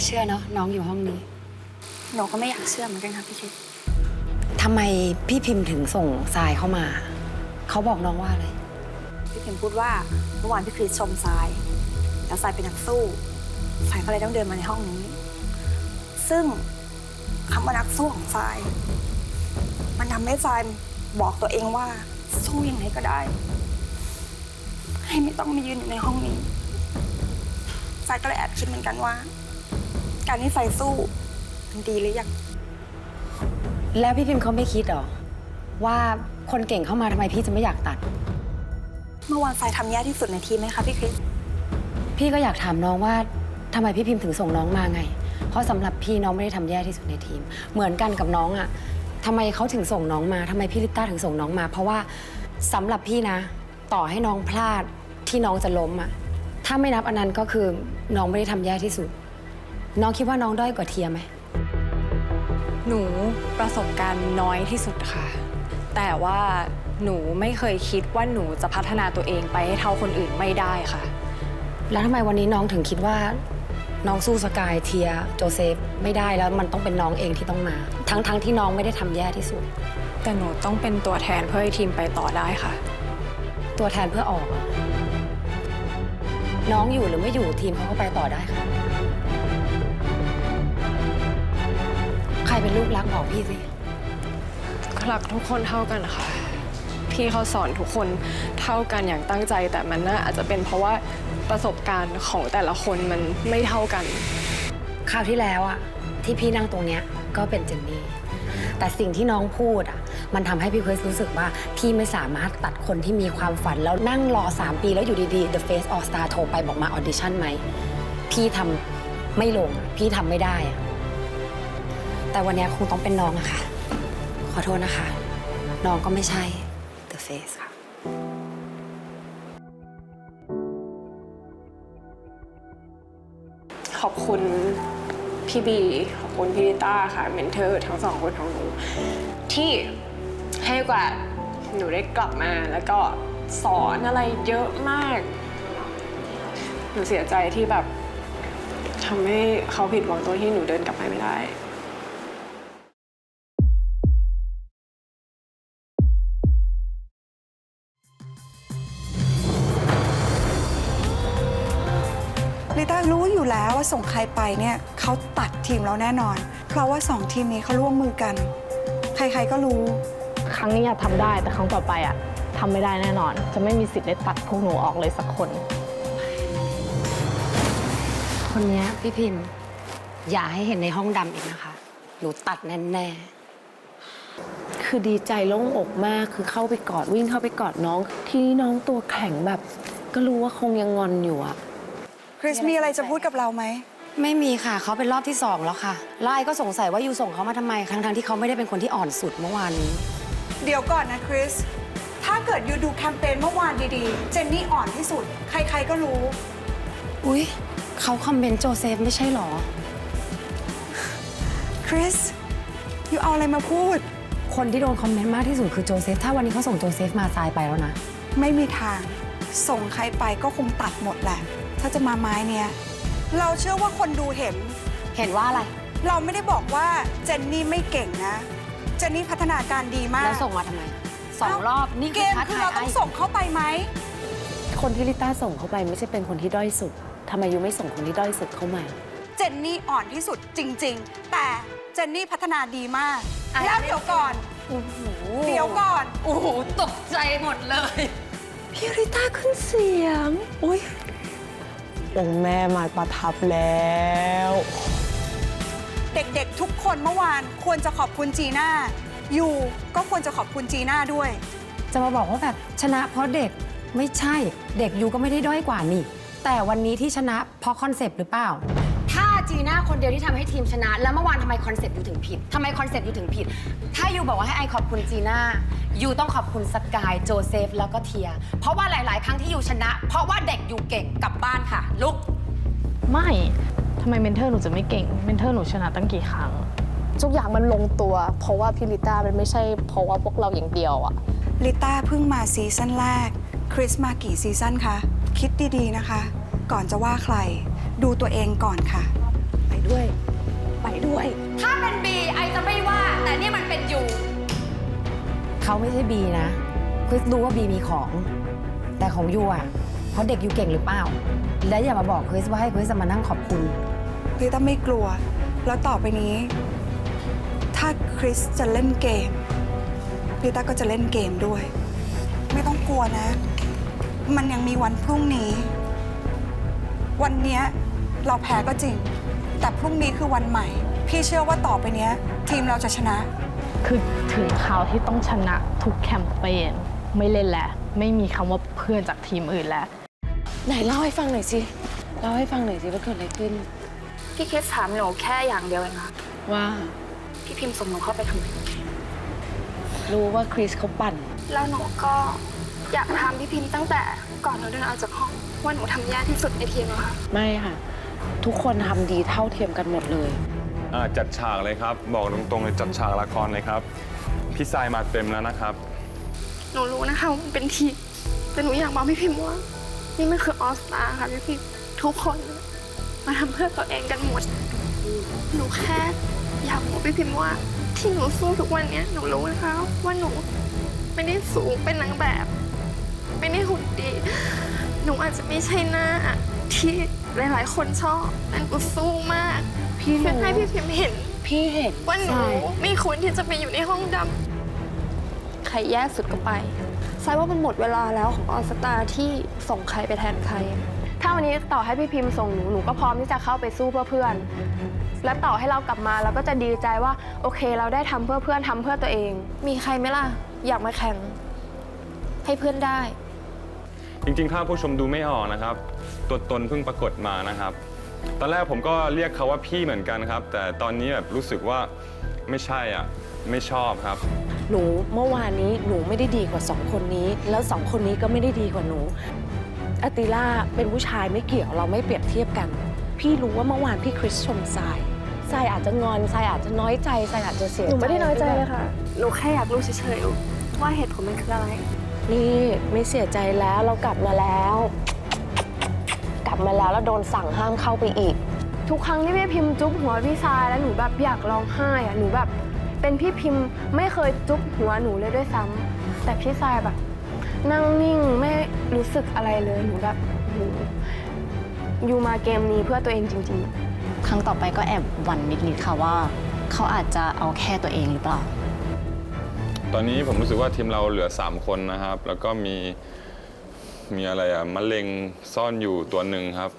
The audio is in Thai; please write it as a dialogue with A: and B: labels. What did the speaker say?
A: ไม่น่าเชื่อเนาะน้องอยู่ห้องนี้
B: หนูก็ไม่อยากเชื่อเหมือนกันค่ะพี่คริส
A: ทำไมพี่พิมพ์ถึงส่งทรายเข้ามา เขาบอกน้องว่าอะไร
B: พี่พิมพูดว่าเมื่อวานพี่คริสชมทราย แล้วทรายเป็นนักสู้ทรายก็เลยต้องเดินมาในห้องนี้ ซึ่งคำว่านักสู้ของทราย มันทำให้ทรายบอกตัวเองว่าสู้ยังไงก็ได้ ให้ไม่ต้องมายืนอยู่ในห้องนี้ทรายก็เลยแอบคิดเหมือนกันว่า การที่ทรายสู้มันดีหรือยัง
A: แล้วพี่พิมพ์เขาไม่คิดหรอ ว่าคนเก่งเข้ามาทำไมพี่จะไม่อยากตัด
B: เมื่อวานทรายทำแย่ที่สุดในทีมไหมคะพี่คริส
A: พี่ก็อยากถามน้องว่าทำไมพี่พิมพ์ถึงส่งน้องมาไง เพราะสำหรับพี่น้องไม่ได้ทำแย่ที่สุดในทีม เหมือนกันกับน้องอะทำไมเขาถึงส่งน้องมาทำไมพี่ลิต้าถึงส่งน้องมา เพราะว่าสำหรับพี่นะ ต่อให้น้องพลาดที่น้องจะล้มอะถ้าไม่นับอันนั้นก็คือน้องไม่ได้ทำแย่ที่สุด น้องคิดว่าน้องด้อยกว่าเทียไหม
C: หนูประสบการณ์น้อยที่สุดค่ะ แต่ว่าหนูไม่เคยคิดว่าหนูจะพัฒนาตัวเองไปให้เท่าคนอื่นไม่ได้ค่ะ
A: แล้วทำไมวันนี้น้องถึงคิดว่า น้องสู้สกายเทียโจเซฟไม่ได้แล้วมันต้องเป็นน้องเองที่ต้องมา ทั้งๆที่น้องไม่ได้ทำแย่ที่สุด
C: แต่หนูต้องเป็นตัวแทนเพื่อให้ทีมไปต่อได้ค่ะ
A: ตัวแทนเพื่อออกอะน้องอยู่หรือไม่อยู่ทีมเขาก็ไปต่อได้ค่ะ เป็นลูกรักบอกพี่สิ
C: รักทุกคนเท่ากันค่ะ พี่เขาสอนทุกคนเท่ากันอย่างตั้งใจ แต่มันน่าอาจจะเป็นเพราะว่าประสบการณ์ของแต่ละคนมันไม่เท่ากัน
A: คราวที่แล้วอะที่พี่นั่งตรงเนี้ยก็เป็นเจนนี่ แต่สิ่งที่น้องพูดอะมันทำให้พี่เคยรู้สึกว่า พี่ไม่สามารถตัดคนที่มีความฝัน แล้วนั่งรอ 3 ปีแล้วอยู่ดีๆ The Face All Star โทรไปบอกมาออดิชั่นไหม พี่ทำไม่ลงอะพี่ทำไม่ได้อะ แต่วันนี้คงต้องเป็นน้องอะค่ะ ขอโทษนะคะ น้องก็ไม่ใช่ The Face ค่ะ
C: ขอบคุณพี่บี ขอบคุณพี่ลิต้าค่ะ เมนเทอร์ทั้งสองคนของหนู ที่ให้กว่าหนูได้กลับมาแล้วก็สอนอะไรเยอะมาก หนูเสียใจที่แบบทำให้เขาผิดหวังตัวที่หนูเดินกลับไปไม่ได้
D: ลิต้ารู้อยู่แล้วว่าส่งใครไปเนี่ยเขาตัดทีมเราแน่นอน เพราะว่าสองทีมนี้เขาร่วมมือกัน ใครๆก็รู้
E: ครั้งนี้อยากทำได้แต่ครั้งต่อไปอะทำไม่ได้แน่นอน จะไม่มีสิทธิ์ได้ตัดพวกหนูออกเลยสักคน
A: คนเนี้ยพี่พิมพ์ อย่าให้เห็นในห้องดำอีกนะคะ หนูตัดแน่ๆ
F: คือดีใจโล่งอกมากคือเข้าไปกอดวิ่งเข้าไปกอดน้อง ทีนี้น้องตัวแข็งแบบ ก็รู้ว่าคงยังงอนอยู่อะ
D: คริสมีอะไรจะพูดกับเราไหม
A: ไม่มีค่ะเขาเป็นรอบที่สองแล้วค่ะไล่ก็สงสัยว่ายูส่งเขามาทำไมทั้งๆที่เขาไม่ได้เป็นคนที่อ่อนสุดเมื่อวานนี้
D: เดี๋ยวก่อนนะคริส ถ้าเกิดยูดูแคมเปญเมื่อวานดีๆ เจนนี่อ่อนที่สุด ใครๆก็รู้
A: อุ๊ยเขาคอมเมนต์โจเซฟไม่ใช่หรอ
D: คริส ยูเอาอะไรมาพูด
A: คนที่โดนคอมเมนต์มากที่สุดคือโจเซฟถ้าวันนี้เขาส่งโจเซฟมาตายไปแล้วนะ
D: ไม่มีทาง ส่งใครไปก็คงตัดหมดแหละ ถ้าจะมาไม้เนี้ยเราเชื่อว่าคนดูเห็น
A: เห็นว่าอะไร
D: เราไม่ได้บอกว่าเจนนี่ไม่เก่งนะ เจนนี่พัฒนาการดีมาก
A: แล้วส่งมาทำไมสองรอบนี่
D: เก
A: คือ
D: ม
A: ท้า
D: คือ
A: ทาย
D: เราต้อง
A: ไอ้
D: ส่งเข้าไปไหม
F: คนที่ลิต้าส่งเข้าไปไม่ใช่เป็นคนที่ด้อยสุดทำไมยูไม่ส่งคนที่ด้อยสุดเข้ามา
D: เจนนี่อ่อนที่สุดจริง ๆ แต่เจนนี่พัฒนาดีมาก
A: อะ
D: แล้วเดี๋ยวก่อนเดี๋ยวก่อน
A: โอ้โหตกใจหมดเลย
F: พี่ริต้าขึ้นเสียงอุ้ย องค์แม่มาประทับแล้ว
D: เด็กๆ ทุกคนเมื่อวานควรจะขอบคุณจีน่าอยู่ก็ควรจะขอบคุณจีน่าด้วย
A: จะมาบอกว่าแบบชนะเพราะเด็กไม่ใช่เด็กยูก็ไม่ได้ด้อยกว่านี่ แต่วันนี้ที่ชนะเพราะคอนเซปต์หรือเปล่า จีน่าคนเดียวที่ทำให้ทีมชนะ แล้วเมื่อวานทำไมคอนเซปต์ยูถึงผิดทำไมคอนเซปต์ยูถึงผิด ถ้ายูบอกว่าให้ไอขอบคุณจีน่ายูต้องขอบคุณสกายโจเซฟแล้วก็เทีย เพราะว่าหลาย ๆ ครั้งที่ยูชนะ เพราะว่าเด็กยูเก่งกลับบ้านค่ะ ลุก
E: ไม่ทำไมเมนเทอร์หนูจะไม่เก่ง เมนเทอร์หนูชนะตั้งกี่ครั้ง ทุกอย่างมันลงตัว เพราะว่าพี่ลิต้ามันไม่ใช่เพราะว่าพวกเราอย่างเดียวอะ
D: ลิต้าเพิ่งมาซีซั่นแรก คริสมากี่ซีซั่นคะ คิดดีๆนะคะ ก่อนจะว่าใคร ดูตัวเองก่อนค่ะ ไป
F: ด้วย ไปด้วย
A: ถ้าเป็นบีไอจะไม่ว่า แต่นี่มันเป็นยูเขาไม่ใช่บีนะคริสรู้ว่าบีมีของ แต่ของยูอะเพราะเด็กยูเก่งหรือเปล่า และอย่ามาบอกคริสว่าให้คริสมานั่งขอบคุณ
D: ลิต้าไม่กลัว แล้วต่อไปนี้ ถ้าคริสจะเล่นเกมลิต้าก็จะเล่นเกมด้วย ไม่ต้องกลัวนะ มันยังมีวันพรุ่งนี้ วันเนี้ย เราแพ้ก็จริง แต่พรุ่งนี้คือวันใหม่ พี่เชื่อว่าต่อไปเนี้ย ทีมเราจะชนะ
E: คือถึงคราวที่ต้องชนะทุกแคมเปญไม่เล่นแล้ว ไม่มีคำว่าเพื่อนจากทีมอื่นแล้ว
F: ไหนเล่าให้ฟังหน่อยสิเล่าให้ฟังหน่อยสิว่าเกิดอะไรขึ้น
G: พี่คริสถามหนูแค่อย่างเดียวเองค่ะ
F: ว่า
G: พี่พิมพ์ส่งหนูเข้าไปทำไม
F: รู้ว่าคริสเขาปั่น
G: แล้วหนูก็อยากถามพี่พิมพ์ตั้งแต่ก่อนหนูเดินออกจากห้องว่าหนูทำแย่ที่สุดในทีมแล้วค่ะ
F: ไม่ค่ะ ทุกคนทำดีเท่าเทียมกันหมดเลย
H: อ่าจัดฉากเลยครับ บอกตรงๆเลยจัดฉากละครเลยครับ พี่ทรายมาเต็มแล้วนะครับ
G: หนูรู้นะคะว่ามันเป็นทีมแต่หนูอยากบอกพี่พิมพ์ว่า นี่มันคือออสตาค่ะพี่พิมพ์ทุกคนมาทำเพื่อตัวเองกันหมด หนูแค่อยากบอกพี่พิมพ์ว่า ที่หนูสู้ทุกวันเนี้ยหนูรู้นะคะว่าหนูไม่ได้สูงเป็นนางแบบ ไม่ได้หุ่นดี หนูอาจจะไม่ใช่หน้าที่หลาย ๆ คนชอบแต่หนูสู้มาก
F: พี่รู้
G: เพื่อให้พี่พิมพ์เห็น
F: พี่เห็น
G: ว่าหนู
F: ใช่
G: ไม่ควรที่จะไปอยู่ในห้องดำใครแย่สุดก็ไปทรายว่ามันหมดเวลาแล้วของออสตาที่ส่งใครไปแทนใคร
I: ถ้าวันนี้ต่อให้พี่พิมพ์ส่งหนู หนูก็พร้อมที่จะเข้าไปสู้เพื่อเพื่อน และต่อให้เรากลับมาเราก็จะดีใจว่า โอเคเราได้ทำเพื่อเพื่อนทำเพื่อตัวเอง
G: มีใครไหมล่ะ อยากมาแข่ง ให้เพื่อนได้
H: จริงๆ ถ้าผู้ชมดูไม่ออกนะครับ ตัวตนเพิ่งปรากฏมานะครับ ตอนแรกผมก็เรียกเขาว่าพี่เหมือนกันครับ แต่ตอนนี้แบบรู้สึกว่าไม่ใช่อะ ไม่ชอบครับ
F: หนูเมื่อวานนี้หนูไม่ได้ดีกว่าสองคนนี้ แล้วสองคนนี้ก็ไม่ได้ดีกว่าหนูอติล่าเป็นผู้ชายไม่เกี่ยวเราไม่เปรียบเทียบกัน พี่รู้ว่าเมื่อวานพี่คริสชมทรายทรายอาจจะงอนทรายอาจจะน้อยใจทรายอาจจะเสียใจ
G: หนูไม่ได้น้อยใจเลยค่ะหนูแค่อยากรู้เฉยๆว่าเหตุผลมันคืออะไร
F: นี่ไม่เสียใจแล้วเรากลับมาแล้ว กลับมาแล้วแล้วโดนสั่งห้ามเข้าไปอีก
I: ทุกครั้งที่พี่พิมพ์จุ๊บหัวพี่ชายแล้วหนูแบบอยากร้องไห้อะหนูแบบเป็นพี่พิมพ์ไม่เคยจุ๊บหัวหนูเลยด้วยซ้ำแต่พี่ชายแบบ นั่งนิ่งไม่รู้สึกอะไรเลยหนูแบบโอ้โหอยู่มาเกมนี้เพื่อตัวเองจริง ๆ
J: ครั้งต่อไปก็แอบหวั่นนิดๆค่ะว่า เขาอาจจะเอาแค่ตัวเองหรือเปล่า
H: ตอนนี้ผมรู้สึกว่าทีมเราเหลือ 3 คนนะครับ แล้วก็มีมีอะไรอะมะเร็งซ่อนอยู่ตัวหนึ่งครับ